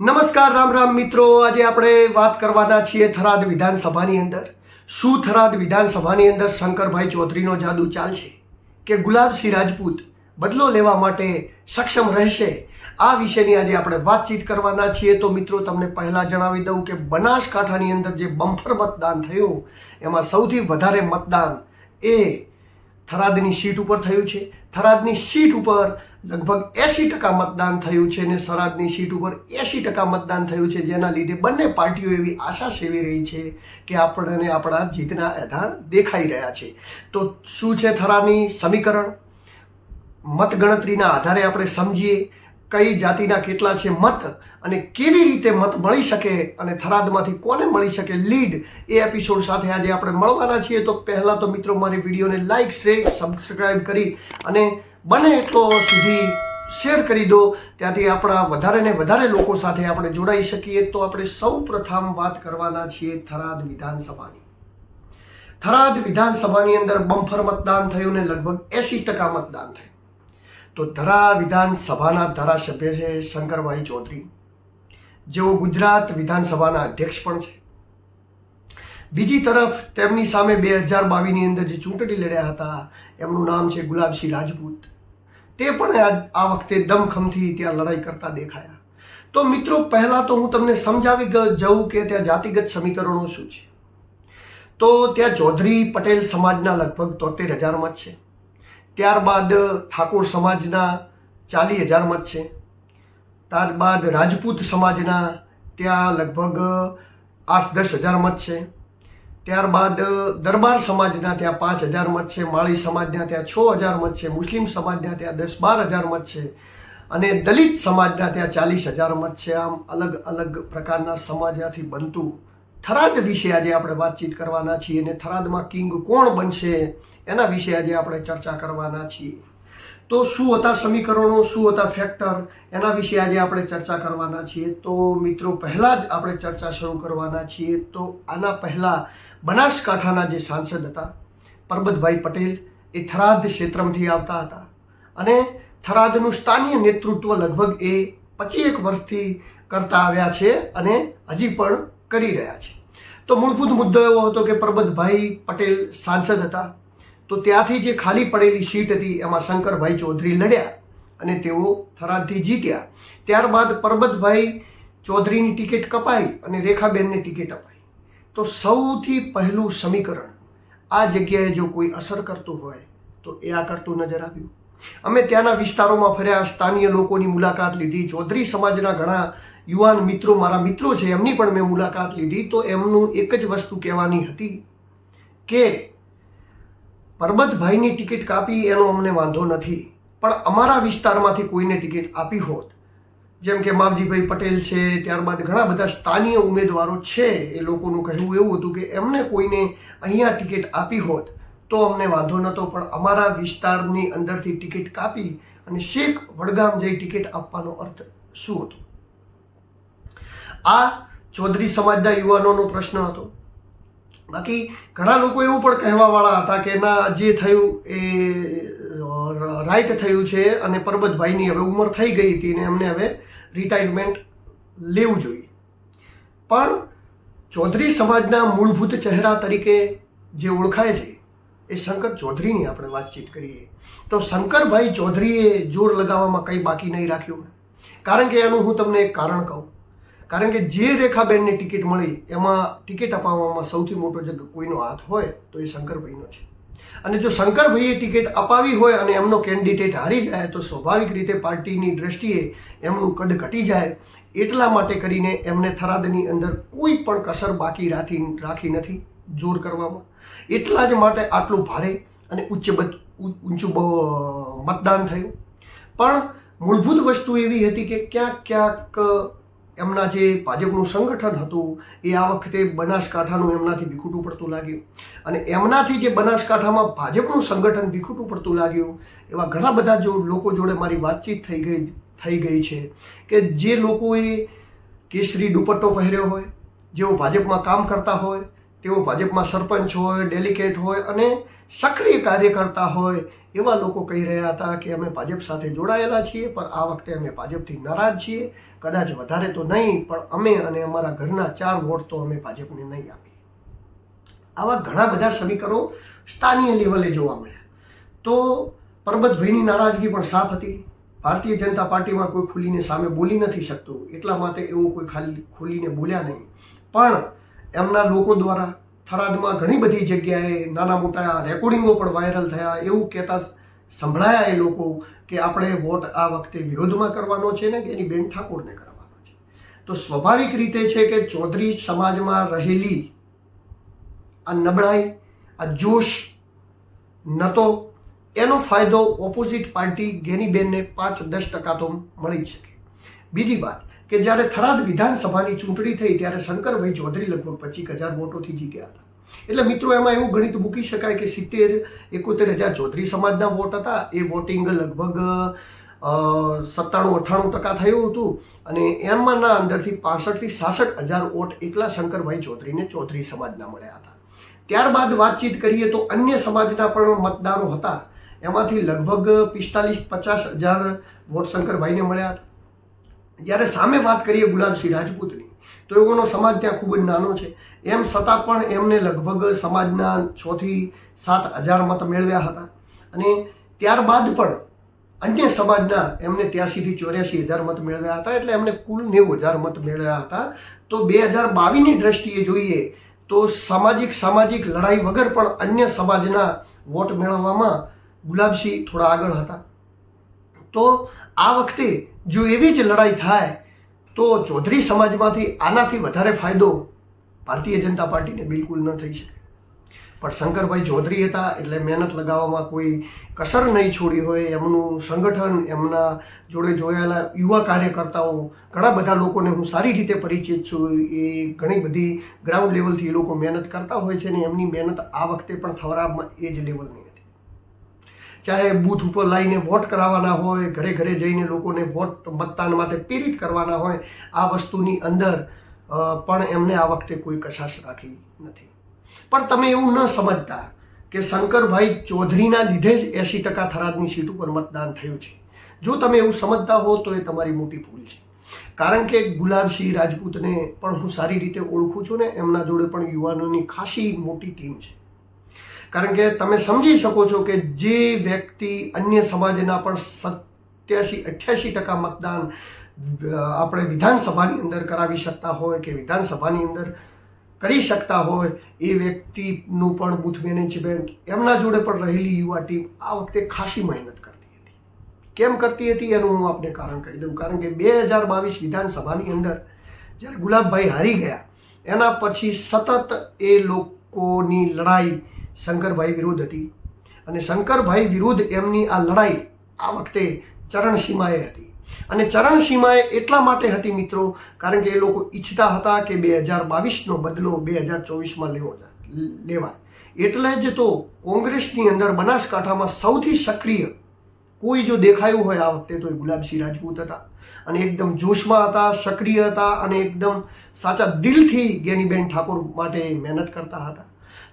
નમસ્કાર, રામ રામ મિત્રો. આજે આપણે વાત કરવાના છીએ થરાદ વિધાનસભાની અંદર. શું થરાદ વિધાનસભાની અંદર શંકરભાઈ ચૌધરીનો જાદુ ચાલશે કે ગુલાબસિંહ રાજપૂત બદલો લેવા માટે સક્ષમ રહેશે? આ વિશેની આજે આપણે વાતચીત કરવાના છીએ. તો મિત્રો, તમને પહેલાં જણાવી દઉં કે બનાસકાંઠાની અંદર જે બમ્ફર મતદાન થયું, એમાં સૌથી વધારે મતદાન એ થરાદની સીટ ઉપર થયું છે. થરાદની સીટ ઉપર લગભગ એંસી ટકા મતદાન થયું છે અને સરાદની સીટ ઉપર એંસી ટકા મતદાન થયું છે. જેના લીધે બંને પાર્ટીઓ એવી આશા સેવી રહી છે કે આપણને આપણા જીતના એધાણ દેખાઈ રહ્યા છે. તો શું છે થરાદની સમીકરણ? મતગણતરીના આધારે આપણે સમજીએ કઈ જાતિના કેટલા છે મત અને કેવી રીતે મત મળી શકે અને થરાદમાંથી કોને મળી શકે લીડ એ એપિસોડ સાથે આજે આપણે મળવાના છીએ. તો પહેલાં તો મિત્રો મારી વિડીયોને લાઇક શેર સબસ્ક્રાઈબ કરી અને બને એટલો સુધી શેર કરી દો. ત્યાંથી આપણા વધારે ને વધારે લોકો સાથે આપણે જોડાઈ શકીએ. તો આપણે સૌ પ્રથમ વાત કરવાના છીએ થરાદ વિધાનસભાની. થરાદ વિધાનસભાની અંદર બમ્ફર મતદાન થયું ને લગભગ એંસી ટકા મતદાન થયું. તો ધરા વિધાનસભાના ધારાસભ્ય છે શંકરભાઈ ચૌધરી. જેઓ ગુજરાત વિધાનસભાના અધ્યક્ષ પણ છે. બીજી તરફ તેમની સામે બે હજાર બાવીસની અંદર જે ચૂંટણી લડ્યા હતા, એમનું નામ છે ગુલાબસિંહ રાજપૂત. તે પણ આ વખતે દમખમથી ત્યાં લડાઈ કરતા દેખાયા. તો મિત્રો, પહેલાં તો હું તમને સમજાવી જઉં કે ત્યાં જાતિગત સમીકરણો શું છે? તો ત્યાં ચૌધરી પટેલ સમાજના લગભગ તોતેર હજાર મત છે. ત્યારબાદ ઠાકોર સમાજના ચાલીસ હજાર મત છે. ત્યારબાદ રાજપૂત સમાજના ત્યાં લગભગ આઠ દસ હજાર મત છે. ત્યારબાદ દરબાર સમાજના ત્યાં પાંચ હજાર મત છે. માળી સમાજના ત્યાં છ હજાર મત છે. મુસ્લિમ સમાજના ત્યાં દસ બાર હજાર મત છે. અને દલિત સમાજના ત્યાં ચાલીસ હજાર મત છે. આમ અલગ અલગ પ્રકારના સમાજમાંથી બનતું થરાદ વિશે આજે આપણે વાતચીત કરવાના છીએ અને થરાદમાં કિંગ કોણ બનશે એના વિશે આજે આપણે ચર્ચા કરવાના છીએ. તો શું હતા સમીકરણો, શું હતા ફેક્ટર એના વિશે આજે આપણે ચર્ચા કરવાના છીએ. તો મિત્રો, પહેલાં જ આપણે ચર્ચા શરૂ કરવાના છીએ. તો આના પહેલાં બનાસકાંઠાના જે સાંસદ હતા, પરબતભાઈ પટેલ, એ થરાદ ક્ષેત્રમાંથી આવતા હતા. અને થરાદનું સ્થાનીય નેતૃત્વ લગભગ એ પચીએક વર્ષથી કરતા આવ્યા છે અને હજી પણ કરી રહ્યા છે. તો મૂળભૂત મુદ્દો એવો હતો કે પરબતભાઈ પટેલ સાંસદ હતા. તો ત્યાંથી જે ખાલી પડેલી સીટ હતી, એમાં શંકરભાઈ ચૌધરી લડ્યા અને તેઓ થરાદથી જીત્યા. ત્યારબાદ પરબતભાઈ ચૌધરીની ટિકિટ કપાઈ અને રેખાબેનને ટિકિટ અપાઈ. તો સૌથી પહેલું સમીકરણ, આ જગ્યાએ જો કોઈ અસર કરતું હોય, તો એ આ કરતું નજર આવ્યું. અમે ત્યાંના વિસ્તારોમાં ફર્યા, સ્થાનીય લોકોની મુલાકાત લીધી. ચૌધરી સમાજના ઘણા યુવાન મિત્રો, મારા મિત્રો છે, એમની પણ મેં મુલાકાત લીધી. તો એમનું એક જ વસ્તુ કહેવાની હતી કે પરબતભાઈની ટિકિટ કાપી એનો અમને વાંધો નથી. પણ અમારા વિસ્તારમાંથી કોઈને ટિકિટ આપી હોત. જેમ કે માવજીભાઈ પટેલ છે, ત્યારબાદ ઘણા બધા સ્થાનીય ઉમેદવારો છે, એ લોકોનું કહેવું એવું હતું કે એમને કોઈને અહીંયા ટિકિટ આપી હોત તો અમને વાંધો નહોતો, પણ અમારા વિસ્તારની અંદરથી ટિકિટ કાપી અને શેખ વડગામ જઈ ટિકિટ આપવાનો અર્થ શું હતો? આ ચૌધરી સમાજના યુવાનોનો પ્રશ્ન હતો. બાકી ઘણા લોકો એવું પણ કહેવાવાળા હતા કે ના, જે થયું એ રાઈટ થયું છે અને પરબતભાઈની હવે ઉંમર થઈ ગઈ હતી ને એમને હવે રિટાયરમેન્ટ લેવું જોઈએ. પણ ચૌધરી સમાજના મૂળભૂત ચહેરા તરીકે જે ઓળખાય છે, એ શંકર ચૌધરીની આપણે વાતચીત કરીએ. તો શંકરભાઈ ચૌધરીએ જોર લગાવવામાં કંઈ બાકી નહીં રાખ્યું. કારણ કે એનું હું તમને એક કારણ કહું. કારણ કે જે રેખાબેનની ટિકિટ મળી, એમાં ટિકિટ અપાવવામાં સૌથી મોટો જે કોઈનો હાથ હોય, તો એ શંકરભાઈનો છે. અને જો શંકરભાઈએ ટિકિટ અપાવી હોય અને એમનો કેન્ડિડેટ હારી જાય, તો સ્વાભાવિક રીતે પાર્ટીની દ્રષ્ટિએ એમનું કદ ઘટી જાય. એટલા માટે કરીને એમને થરાદની અંદર કોઈ પણ કસર બાકી રાખી રાખી નથી જોર કરવામાં. એટલા જ માટે આટલું ભારે અને ઉચ્ચ ઊંચું મતદાન થયું. પણ મૂળભૂત વસ્તુ એવી હતી કે ક્યાંક ક્યાંક એમના જે ભાજપનું સંગઠન હતું, એ આ વખતે બનાસકાંઠાનું એમનાથી વિખૂટું પડતું લાગ્યું. અને એમનાથી જે બનાસકાંઠામાં ભાજપનું સંગઠન વિખૂટું પડતું લાગ્યું, એવા ઘણા બધા જો લોકો જોડે મારી વાતચીત થઈ ગઈ થઈ ગઈ છે કે જે લોકોએ કેસરી દુપટ્ટો પહેર્યો હોય, જેઓ ભાજપમાં કામ કરતા હોય, તેઓ ભાજપમાં સરપંચ હોય, ડેલિકેટ હોય અને સક્રિય કાર્યકર્તા હોય એવા લોકો કહી રહ્યા હતા કે અમે ભાજપ સાથે જોડાયેલા છીએ, પણ આ વખતે અમે ભાજપથી નારાજ છીએ. કદાચ વધારે તો નહીં, પણ અમે અને અમારા ઘરના ચાર વોટ તો અમે ભાજપને નહીં આપીએ. આવા ઘણા બધા સમીકરો સ્થાનીય લેવલે જોવા મળ્યા. તો પરબતભાઈની નારાજગી પણ સાફ હતી. ભારતીય જનતા પાર્ટીમાં કોઈ ખુલીને સામે બોલી નથી શકતું. એટલા માટે એવું કોઈ ખાલી ખુલીને બોલ્યા નહીં. પણ એમના લોકો દ્વારા થરાદમાં ઘણી બધી જગ્યાએ નાના મોટા રેકોર્ડિંગો પણ વાયરલ થયા. એવું કહેતા સંભળાયા એ લોકો કે આપણે વોટ આ વખતે વિરોધમાં કરવાનો છે ને કે એની બેન ઠાકોરને કરવાનો છે. તો સ્વાભાવિક રીતે છે કે ચૌધરી સમાજમાં રહેલી આ નબળાઈ, આ જોશ નતો, એનો ફાયદો ઓપોઝિટ પાર્ટી ગેનીબેનને પાંચ દસ ટકા તો મળી જ શકે. બીજી વાત કે જ્યારે થરાદ વિધાનસભાની ચૂંટણી થઈ ત્યારે શંકરભાઈ ચૌધરી લગભગ પચીસ હજાર વોટોથી જીત્યા હતા. એટલે મિત્રો, એમાં એવું ગણિત મૂકી શકાય કે સિત્તેર, એકોતેર હજાર ચૌધરી સમાજના વોટ હતા. એ વોટિંગ લગભગ સત્તાણું, અઠ્ઠાણું ટકા થયું હતું અને એમાંના અંદરથી પાસઠથી સાસઠ હજાર વોટ એકલા શંકરભાઈ ચૌધરીને ચૌધરી સમાજના મળ્યા હતા. ત્યારબાદ વાતચીત કરીએ તો અન્ય સમાજના પણ મતદારો હતા. એમાંથી લગભગ પિસ્તાલીસ, પચાસ હજાર વોટ શંકરભાઈને મળ્યા હતા. જ્યારે સામે વાત કરીએ ગુલાબસિંહ રાજપૂતની, તો એઓનો સમાજ ત્યાં ખૂબ જ નાનો છે. એમ છતાં પણ એમને લગભગ સમાજના છથી સાત હજાર મત મેળવ્યા હતા. અને ત્યારબાદ પણ અન્ય સમાજના એમને ત્યાંસીથી ચોર્યાસી હજાર મત મેળવ્યા હતા, એટલે એમને કુલ નેવું હજાર મત મેળવ્યા હતા. તો બે હજાર બાવીસની દ્રષ્ટિએ જોઈએ તો સામાજિક સામાજિક લડાઈ વગર પણ અન્ય સમાજના વોટ મેળવવામાં ગુલાબસિંહ થોડા આગળ હતા. તો આ વખતે જો એવી જ લડાઈ થાય, તો ચૌધરી સમાજમાંથી આનાથી વધારે ફાયદો ભારતીય જનતા પાર્ટીને બિલકુલ ન થઈ શકે. પણ શંકરભાઈ ચૌધરી હતા, એટલે મહેનત લગાવવામાં કોઈ કસર નહીં છોડી હોય. એમનું સંગઠન, એમના જોડે જોડાયેલા યુવા કાર્યકર્તાઓ, ઘણા બધા લોકોને હું સારી રીતે પરિચિત છું. એ ઘણી બધી ગ્રાઉન્ડ લેવલથી એ લોકો મહેનત કરતા હોય છે ને એમની મહેનત આ વખતે પણ થવરાબમાં એ જ લેવલની ચાહે બૂથ ઉપર લાવીને વોટ કરાવવાના હોય, ઘરે ઘરે જઈને લોકોને વોટ મતદાન માટે પ્રેરિત કરવાના હોય, આ વસ્તુની અંદર પણ એમને આ વખતે કોઈ કશાશ રાખી નથી. પણ તમે એવું ન સમજતા કે શંકરભાઈ ચૌધરીના લીધે જ એંસી ટકા થરાદની સીટ ઉપર મતદાન થયું છે. જો તમે એવું સમજતા હો તો એ તમારી મોટી ભૂલ છે. કારણ કે ગુલાબસિંહ રાજપૂતને પણ હું સારી રીતે ઓળખું છું ને, એમના જોડે પણ યુવાનોની ખાસી મોટી ટીમ છે. કારણ કે તમે સમજી શકો છો કે જે વ્યક્તિ અન્ય સમાજના પણ સત્યાસી, અઠ્યાસી ટકા મતદાન આપણે વિધાનસભાની અંદર કરાવી શકતા હોય કે વિધાનસભાની અંદર કરી શકતા હોય, એ વ્યક્તિનું પણ બૂથ મેનેજમેન્ટ એમના જોડે પણ રહેલી યુવા ટીમ આ વખતે ખાસી મહેનત કરતી હતી. કેમ કરતી હતી એનું હું આપને કારણ કહી દઉં. કારણ કે બે હજાર બાવીસ વિધાનસભાની અંદર જ્યારે ગુલાબભાઈ હારી ગયા, એના પછી સતત એ લોકોની લડાઈ શંકરભાઈ વિરુદ્ધ હતી. અને શંકરભાઈ વિરુદ્ધ એમની આ લડાઈ આ વખતે ચરણસીમાએ હતી. અને ચરણસીમાએ એટલા માટે હતી મિત્રો, કારણ કે એ લોકો ઈચ્છતા હતા કે બે હજાર બાવીસનો બદલો બે હજાર ચોવીસમાં લેવો લેવાય. એટલે જ તો કોંગ્રેસની અંદર બનાસકાંઠામાં સૌથી સક્રિય કોઈ જો દેખાયું હોય આ વખતે તો એ ગુલાબસિંહ રાજપૂત હતા. અને એકદમ જોશમાં હતા, સક્રિય હતા અને એકદમ સાચા દિલથી ગેનીબેન ઠાકોર માટે મહેનત કરતા હતા.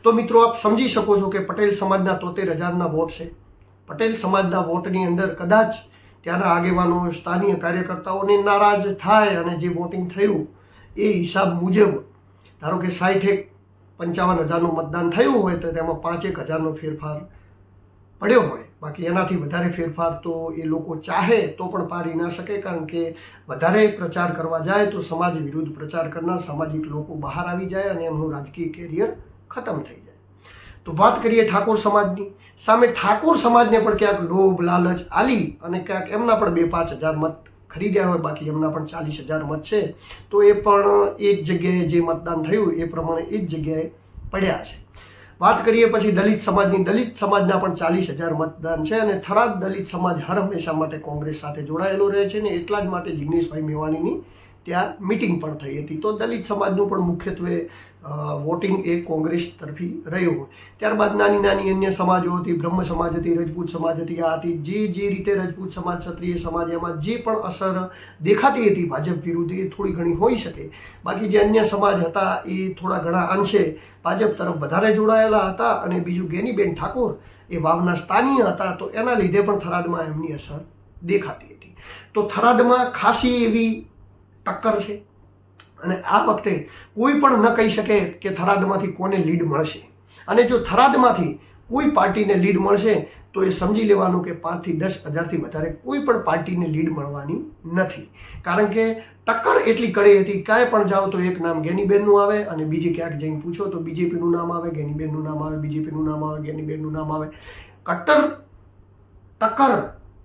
તો મિત્રો આપ સમજી શકો છો કે પટેલ સમાજના તોતેર હજારના વોટ છે. પટેલ સમાજના વોટની અંદર કદાચ ત્યાંના આગેવાનો, સ્થાનીય કાર્યકર્તાઓને નારાજ થાય અને જે વોટિંગ થયું એ હિસાબ મુજબ, ધારો કે સાઠેક પંચાવન હજારનું મતદાન થયું હોય તો તેમાં પાંચેક હજારનો ફેરફાર પડ્યો હોય. બાકી એનાથી વધારે ફેરફાર તો એ લોકો ચાહે તો પણ પારી ના શકે, કારણ કે વધારે પ્રચાર કરવા જાય તો સમાજ વિરુદ્ધ પ્રચાર કરનાર સામાજિક લોકો બહાર આવી જાય અને એમનું રાજકીય કેરિયર ખતમ થઈ જાય. તો વાત કરીએ ઠાકોર સમાજની. સામે ઠાકોર સમાજને પણ ક્યાંક લોભ, લાલચ, આલી અને ક્યાંક એમના પણ બે પાંચ હજાર મત ખરીદ્યા હોય, બાકી એમના પણ ચાલીસ હજાર મત છે. તો એ પણ એક જગ્યાએ જે મતદાન થયું એ પ્રમાણે એ જ જગ્યાએ પડ્યા છે. વાત કરીએ પછી દલિત સમાજની. દલિત સમાજના પણ ચાલીસ હજાર મતદાન છે અને થરાદ દલિત સમાજ હર હંમેશા માટે કોંગ્રેસ સાથે જોડાયેલો રહે છે ને એટલા જ માટે જિગ્નેશભાઈ મેવાણીની ત્યાં મિટિંગ પણ થઈ હતી. તો દલિત સમાજનું પણ મુખ્યત્વે વોટિંગ એ કોંગ્રેસ તરફી રહ્યું હોય. ત્યારબાદ નાની નાની અન્ય સમાજો હતી, બ્રહ્મ સમાજ હતી, રજપૂત સમાજ હતી, આ હતી. જે જે રીતે રજપૂત સમાજ, ક્ષત્રિય સમાજ, એમાં જે પણ અસર દેખાતી હતી ભાજપ વિરુદ્ધ, એ થોડી ઘણી હોઈ શકે. બાકી જે અન્ય સમાજ હતા, એ થોડા ઘણા અંશે ભાજપ તરફ વધારે જોડાયેલા હતા અને બીજું ગેનીબેન ઠાકોર એ વાવના સ્થાનીય હતા, તો એના લીધે પણ થરાદમાં એમની અસર દેખાતી હતી. તો થરાદમાં ખાસી એવી ટક્કર છે. અને આ વખતે કોઈ પણ ન કહી શકે કે થરાદમાંથી કોને લીડ મળશે. અને જો થરાદમાંથી કોઈ પાર્ટીને લીડ મળશે, તો એ સમજી લેવાનું કે પાંચથી દસ હજારથી વધારે કોઈ પણ પાર્ટીને લીડ મળવાની નથી. કારણ કે ટક્કર એટલી કડી હતી, કાંઈ પણ જાઓ તો એક નામ ગેનીબેનનું આવે અને બીજે ક્યાંક જઈને પૂછો તો બીજેપીનું નામ આવે, ગેનીબેનનું નામ આવે, બીજેપીનું નામ આવે, ગેનીબેનનું નામ આવે. કટ્ટર, ટક્કર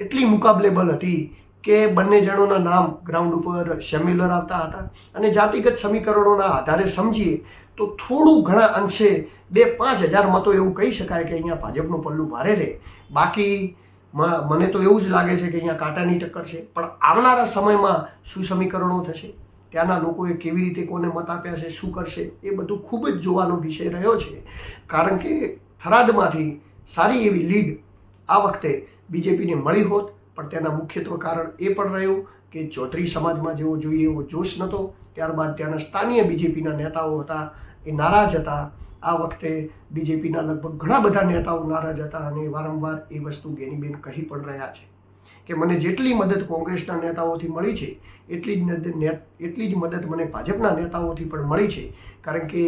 એટલી મુકાબલેબલ હતી કે બંને જણોના નામ ગ્રાઉન્ડ ઉપર સેમ્યુલર આવતા હતા. અને જાતિગત સમીકરણોના આધારે સમજીએ તો થોડું ઘણા અંશે બે પાંચ હજાર મતો એવું કહી શકાય કે અહીંયા ભાજપનું પલ્લું ભારે રહે. બાકી મને તો એવું જ લાગે છે કે અહીંયા કાંટાની ટક્કર છે. પણ આવનારા સમયમાં શું સમીકરણો થશે? ત્યાંના લોકોએ કેવી રીતે કોને મત આપ્યા છે, શું કરશે, એ બધું ખૂબ જ જોવાનો વિષય રહ્યો છે. કારણ કે થરાદમાંથી સારી એવી લીડ આ વખતે બીજેપીને મળી હોત. પણ તેના મુખ્યત્વે કારણ એ પણ રહ્યું કે ચૌધરી સમાજમાં જેવો જોઈએ એવો જોશ નહોતો. ત્યારબાદ ત્યાંના સ્થાનીય બીજેપીના નેતાઓ હતા, એ નારાજ હતા. આ વખતે બીજેપીના લગભગ ઘણા બધા નેતાઓ નારાજ હતા અને વારંવાર એ વસ્તુ ગેનીબેન કહી પણ રહ્યા છે કે મને જેટલી મદદ કોંગ્રેસના નેતાઓથી મળી છે, એટલી જ એટલી જ મદદ મને ભાજપના નેતાઓથી પણ મળી છે. કારણ કે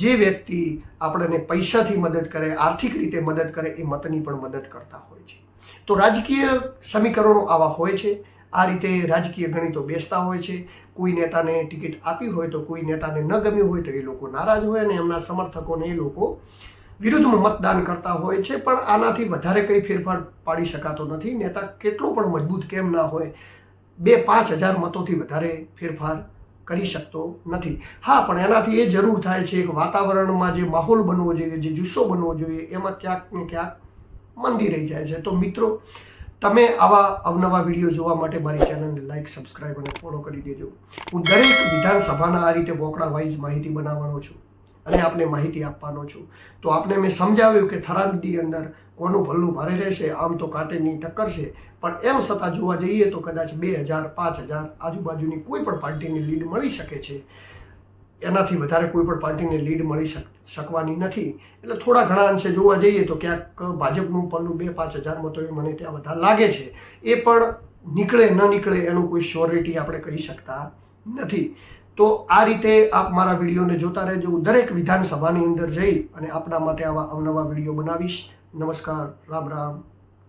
જે વ્યક્તિ આપણને પૈસાથી મદદ કરે, આર્થિક રીતે મદદ કરે, એ મતની પણ મદદ કરતા હોય છે. તો રાજકીય સમીકરણો આવા હોય છે. આ રીતે રાજકીય ગણિતો બેસતા હોય છે. કોઈ નેતાને ટિકિટ આપી હોય તો કોઈ નેતાને ન ગમ્યું હોય તો એ લોકો નારાજ હોય અને એમના સમર્થકોને એ લોકો વિરુદ્ધમાં મતદાન કરતા હોય છે. પણ આનાથી વધારે કંઈ ફેરફાર પાડી શકાતો નથી. નેતા કેટલો પણ મજબૂત કેમ ના હોય, બે પાંચ હજાર મતોથી વધારે ફેરફાર કરી શકતો નથી. હા, પણ એનાથી એ જરૂર થાય છે કે વાતાવરણમાં જે માહોલ બનવો જોઈએ, જે જુસ્સો બનવો જોઈએ, એમાં ક્યાંક ને ક્યાંક મંદી રહી જાય છે. તો મિત્રો, તમે આવા અવનવા વીડિયો જોવા માટે મારી ચેનલને લાઈક સબસ્ક્રાઈબ અને ફોલો કરી દેજો. હું દરેક વિધાનસભાના આ રીતે વોકડા વાઇઝ માહિતી બનાવવાનો છું અને આપને માહિતી આપવાનો છું. તો આપને મેં સમજાવ્યું કે થરાદની અંદર કોનું ભલ્લું ભારે રહેશે, આમ તો કાંટેની ટક્કર છે. પણ એમ છતાં જોવા જઈએ તો કદાચ બે હજાર, પાંચ હજાર આજુબાજુની કોઈ પણ પાર્ટીની લીડ મળી શકે છે. એનાથી વધારે કોઈ પણ પાર્ટીને લીડ મળી શક, શકવાની નથી. એટલે થોડા ઘણા અંશે જોવા જઈએ તો ક્યાંક ભાજપનું પલ્લું બે પાંચ હજાર મતો એ મને ત્યાં વધારે લાગે છે. એ પણ નીકળે ન નીકળે એનું કોઈ શ્યોરિટી આપણે કહી શકતા નથી. તો આ રીતે આપ મારા વિડીયોને જોતા રહેજો. હું દરેક વિધાનસભાની અંદર જઈ અને આપણા માટે આવા અવનવા વીડિયો બનાવીશ. નમસ્કાર. રામ રામ.